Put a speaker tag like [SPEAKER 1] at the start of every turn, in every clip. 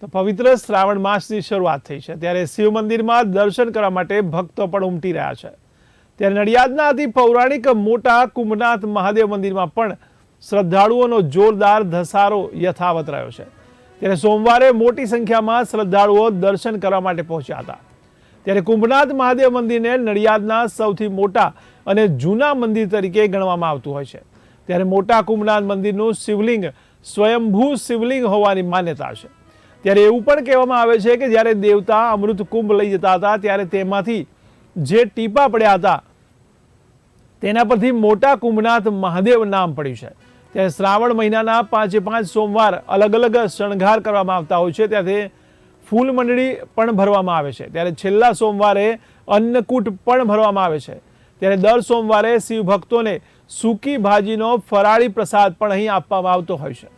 [SPEAKER 1] તો પવિત્ર શ્રાવણ માસની શરૂઆત થઈ છે. ત્યારે શિવ મંદિરમાં દર્શન કરવા માટે ભક્તો પણ ઉમટી રહ્યા છે. ત્યારે નડિયાદના અતિ પૌરાણિક મોટા કુંભનાથ મહાદેવ મંદિરમાં પણ શ્રદ્ધાળુઓનો જોરદાર ધસારો યથાવત રહ્યો છે. ત્યારે સોમવારે મોટી સંખ્યામાં શ્રદ્ધાળુઓ દર્શન કરવા માટે પહોંચ્યા હતા. ત્યારે કુંભનાથ મહાદેવ મંદિરને નડિયાદના સૌથી મોટા અને જૂના મંદિર તરીકે ગણવામાં આવતું હોય છે. ત્યારે મોટા કુંભનાથ મંદિરનું શિવલિંગ સ્વયંભૂ શિવલિંગ હોવાની માન્યતા છે. ત્યારે એવું પણ કહેવામાં આવે છે કે જ્યારે દેવતા અમૃત કુંભ લઈ જતા હતા, ત્યારે તેમાંથી જે ટીપા પડ્યા હતા, તેના પરથી મોટા કુંભનાથ મહાદેવ નામ પડ્યું છે. ત્યારે શ્રાવણ મહિનાના પાંચે પાંચ સોમવાર અલગ અલગ શણગાર કરવામાં આવતા હોય છે, ત્યાંથી ફૂલ મંડળી પણ ભરવામાં આવે છે. ત્યારે છેલ્લા સોમવારે અન્નકૂટ પણ ભરવામાં આવે છે. ત્યારે દર સોમવારે શિવ ભક્તોને સૂકી ભાજીનો ફરાળી પ્રસાદ પણ અહીં આપવામાં આવતો હોય છે.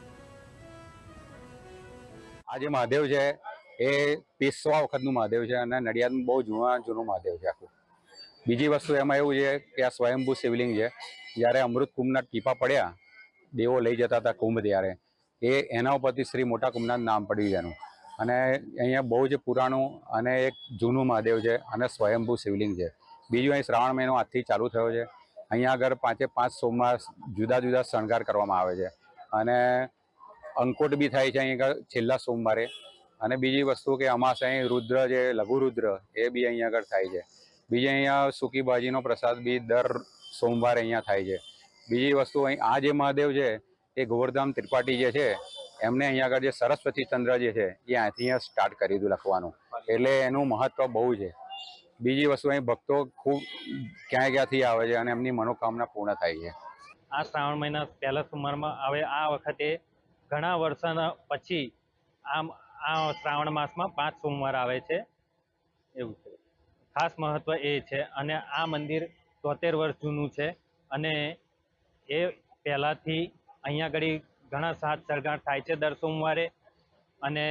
[SPEAKER 2] આ જે મહાદેવ છે, એ પેશવા વખતનું મહાદેવ છે અને નડિયાદનું બહુ જૂના જૂનું મહાદેવ છે આખું. બીજી વસ્તુ એમાં એવું છે કે આ સ્વયંભૂ શિવલિંગ છે. જ્યારે અમૃત કુંભના ટીપા પડ્યા, દેવો લઈ જતા હતા કુંભ ત્યારે. એ એના ઉપરથી શ્રી મોટા કુંભના નામ પડ્યું એનું. અને અહીંયા બહુ જ પુરાણું અને એક જૂનું મહાદેવ છે અને સ્વયંભૂ શિવલિંગ છે. બીજું અહીં શ્રાવણ મહિનો આજથી ચાલુ થયો છે. અહીંયા આગળ પાંચે પાંચ સોમવાર જુદા જુદા શણગાર કરવામાં આવે છે. અને અંકોટ બી થાય છે અહીં આગળ છેલ્લા સોમવારે. અને બીજી વસ્તુ કે અમાસ અહીં રુદ્ર જે લઘુરુદ્ર એ બી અહીં આગળ થાય છે. બીજી અહીંયા સૂકી ભાજીનો પ્રસાદ બી દર સોમવારે અહીંયા થાય છે. બીજી વસ્તુ અહીં આ જે મહાદેવ છે, એ ગોવર્ધામ ત્રિપાઠી જે છે, એમને અહીંયા આગળ જે સરસ્વતી ચંદ્ર જે છે, એ અહીંથી અહીંયા સ્ટાર્ટ કરી દીધું લખવાનું. એટલે એનું મહત્વ બહુ છે. બીજી વસ્તુ અહીં ભક્તો ખૂબ ક્યાં ક્યાંથી આવે છે અને એમની મનોકામના પૂર્ણ થાય છે.
[SPEAKER 3] આ શ્રાવણ મહિના પહેલા સોમવારમાં આવે આ વખતે ઘણા વર્ષોના પછી આમ, આ શ્રાવણ માસમાં પાંચ સોમવાર આવે છે. એવું છે. ખાસ મહત્વ એ છે અને આ મંદિર તોતેર વર્ષ જૂનું છે અને એ પહેલાંથી અહીંયા આગળ ઘણા સાત સળગાટ થાય છે દર સોમવારે અને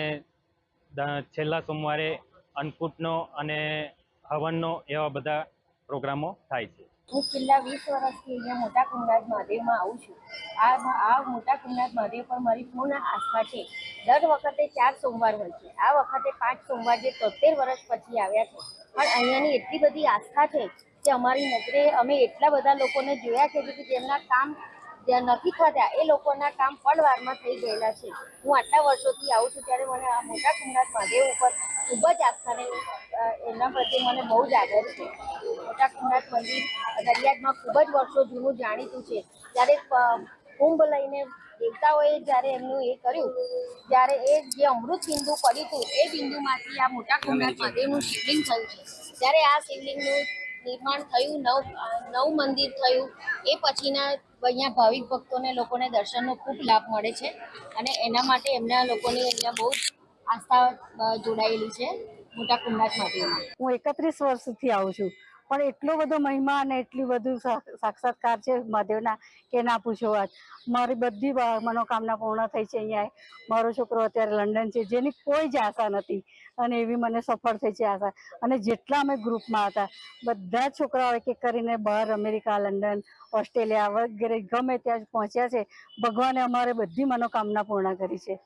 [SPEAKER 3] છેલ્લા સોમવારે અન્નકૂટનો અને હવનનો એવા બધા પ્રોગ્રામો થાય છે.
[SPEAKER 4] હું છેલ્લા વીસ વર્ષથી અહીંયા મોટા કુંડાજ મહાદેવમાં આવું છું. આ આ મોટા કુંડાજ મહાદેવ પર મારી પૂર્ણ આસ્થા છે. દર વખતે ચાર સોમવાર હોય છે. આ વખતે પાંચ સોમવાર જે તોતેર વર્ષ પછી આવ્યા છે. પણ અહીંયાની એટલી બધી આસ્થા છે કે અમારી નજરે અમે એટલા બધા લોકોને જોયા છે કે જેમના કામ જ્યાં નથી થતા, એ લોકોના કામ પળવારમાં થઈ ગયેલા છે. હું આટલા વર્ષોથી આવું છું ત્યારે મને આ મોટા કુંડાજ મહાદેવ ઉપર ખૂબ જ આસ્થાને એના પ્રત્યે મને બહુ જ આદર છે. મોટા કુંભનાથ મંદિર નડિયાદમાં ખૂબ જ વર્ષો જૂનું જાણીતું છે. ત્યારે કુંભ લઈને દેવતાઓએ જ્યારે એમનું એ કર્યું ત્યારે એ જે અમૃત બિંદુ પડ્યું હતું એ બિંદુમાંથી આ મોટા કુંભનાથ મંદિરનું શિવલિંગ થયું છે. ત્યારે આ શિવલિંગનું નિર્માણ થયું નવ નવ મંદિર થયું એ પછીના અહીંયા ભાવિક ભક્તોને લોકોને દર્શનનો ખૂબ લાભ મળે છે અને એના માટે એમના લોકોની અહીંયા બહુ જ આસ્થા જોડાયેલી છે મોટા કુંભનાથ માટે
[SPEAKER 5] હું એકત્રીસ વર્ષથી આવું છું. પણ એટલો બધો મહિમા અને એટલી બધું સાક્ષાત્કાર છે મહાદેવના કે ના પૂછો વાત. મારી બધી મનોકામના પૂર્ણ થઈ છે અહીંયા. મારો છોકરો અત્યારે લંડન છે, જેની કોઈ જ આશા નથી. અને એવી મને સફળ થઈ છે આશા. અને જેટલા અમે ગ્રુપમાં હતા, બધા જ છોકરાઓ એક એક કરીને બહાર અમેરિકા, લંડન, ઓસ્ટ્રેલિયા વગેરે ગમે ત્યાં પહોંચ્યા છે. ભગવાને અમારે બધી મનોકામના પૂર્ણ કરી છે.